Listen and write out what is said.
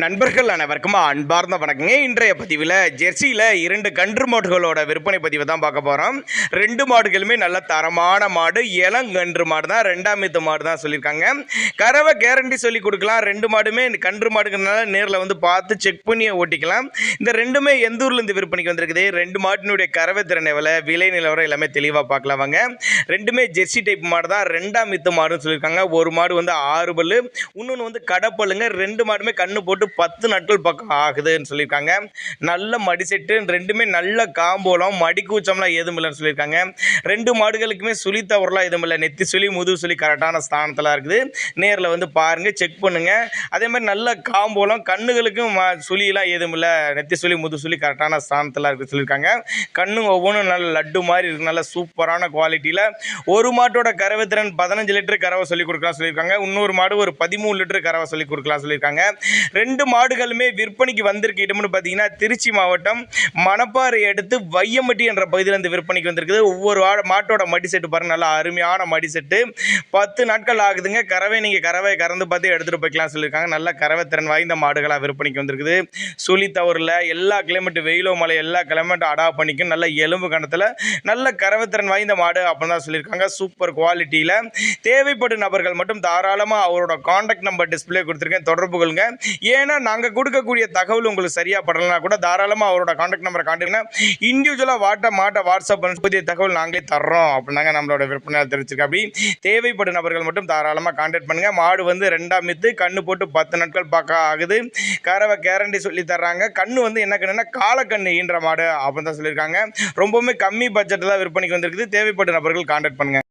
நண்பர்கள் அனைவருக்கும் அன்பார்ந்த வணக்கங்க. இன்றைய பதிவில் ஜெர்சியில் இரண்டு கன்று மாடுகளோட விற்பனை பதிவை தான் பார்க்க போகிறோம் ரெண்டு மாடுகளுமே நல்ல தரமான மாடு இளங்கன்று மாடு தான் ரெண்டாம் மீத்து மாடு தான் சொல்லியிருக்காங்க. கறவை கேரண்டி சொல்லி கொடுக்கலாம். ரெண்டு மாடுமே இந்த கன்று மாடுங்கிறதுனால நேரில் வந்து பார்த்து செக் பண்ணி ஓட்டிக்கலாம். இந்த ரெண்டுமே எந்த ஊர்லேருந்து விற்பனைக்கு வந்திருக்குது? ரெண்டு மாட்டினுடைய கறவை திறனை விலை விலை நிலவரம் எல்லாமே தெளிவாக பார்க்கலாம் வாங்க. ரெண்டுமே ஜெர்சி டைப் மாடு தான் ரெண்டாம் மீத்து மாடுன்னு சொல்லியிருக்காங்க. ஒரு மாடு வந்து ஆறு பல்லு இன்னொன்று வந்து கடப்பல்லுங்க. ரெண்டு மாடுமே கண்ணு போட்டு பத்து நாட்கள் பக்கம் ஆகுதுன்னு சொல்லியிருக்காங்க. நல்ல மடி செட்டு ரெண்டுமே நல்ல காம்போலாம் மடி கூச்சம்லாம் எதுவும் இல்லைன்னு சொல்லியிருக்காங்க. ரெண்டு மாடுகளுக்குமே சுழி தவறுலாம் எதுவும் இல்லை. நெத்தி சுழி முதுகு சுழி கரெக்டான ஸ்தானத்தில் இருக்குது. நேரில் வந்து பாருங்கள் செக் பண்ணுங்கள் அதே மாதிரி நல்ல காம்போலாம் கண்ணுகளுக்கும் ம- சுழியெல்லாம் எதுவும் இல்லை. நெத்தி சுழி முதுகு சுழி கரெக்டான ஸ்தானத்தில் இருக்குது சொல்லியிருக்காங்க. கண்ணும் ஒவ்வொன்றும் நல்ல லட்டு மாதிரி இருக்குது நல்ல சூப்பரான குவாலிட்டியில். ஒரு மாட்டோட கறவை திறன் பதினஞ்சு லிட்டர் கறவை சொல்லி கொடுக்கலாம் சொல்லியிருக்காங்க. இன்னொரு மாடு ஒரு பதிமூணு லிட்டர் கறவை சொல்லி கொடுக்கலாம் சொல்லியிருக்காங்க. ரெண்டு ரெண்டு மாடுகளுமே விற்பனைக்கு வந்திருக்கு இடம்னு பார்த்தீங்கன்னா திருச்சி மாவட்டம் மணப்பாறை அடுத்து வையம்பட்டி என்ற பகுதியில் இந்த விற்பனைக்கு வந்திருக்குது. ஒவ்வொரு மாட்டோட மடி செட்டு பாருங்கள் நல்லா அருமையான மடி செட்டு. பத்து நாட்கள் ஆகுதுங்க. கறவை நீங்கள் கறவை கறந்து பார்த்து எடுத்துகிட்டு போய்க்கலாம் சொல்லியிருக்காங்க. நல்ல கறவை திறன் வாய்ந்த மாடுகளாக விற்பனைக்கு வந்திருக்குது. சுழி தவறில் எல்லா கிளைமேட் வெயிலோ மலை எல்லா கிளைமேட்டும் அடா பண்ணிக்கும். நல்ல எலும்பு கணத்தில் நல்ல கறவை திறன் வாய்ந்த மாடு அப்படின்னு தான் சொல்லியிருக்காங்க. சூப்பர் குவாலிட்டியில் தேவைப்படும் நபர்கள் மட்டும் தாராளமாக அவரோட காண்டாக்ட் நம்பர் டிஸ்ப்ளே கொடுத்துருக்கேன். தொடர்பு கொள்ளுங்க. ஏன்னா நாங்கள் கொடுக்கக்கூடிய தகவல் உங்களுக்கு சரியாக படலைனா கூட தாராளமாக அவரோட காண்டாக்ட் நம்பரை காட்டுங்கன்னா இண்டிவிஜுவலாக வாட்ட மாட்ட வாட்ஸ்அப் பண்ணி புதிய தகவல் நாங்களே தர்றோம் அப்படின்னாங்க நம்மளோட விற்பனையாளர் தெரிவிச்சிருக்கா அப்படி தேவைப்படும் நபர்கள் மட்டும் தாராளமாக காண்டாக்ட் பண்ணுங்கள் மாடு வந்து ரெண்டாம் மித்து கண்ணு போட்டு பத்து நாட்கள் பார்க்க ஆகுது. கறவை கேரண்டி சொல்லி தர்றாங்க. கண்ணு வந்து என்ன கண்ணுன்னா காலக்கண்ணு ஈன்ற மாடு அப்படின்னு தான் சொல்லியிருக்காங்க. ரொம்பவுமே கம்மி பட்ஜெட்டில் தான் விற்பனைக்கு வந்திருக்குது. தேவைப்படும் நபர்கள் காண்டாக்ட் பண்ணுங்கள்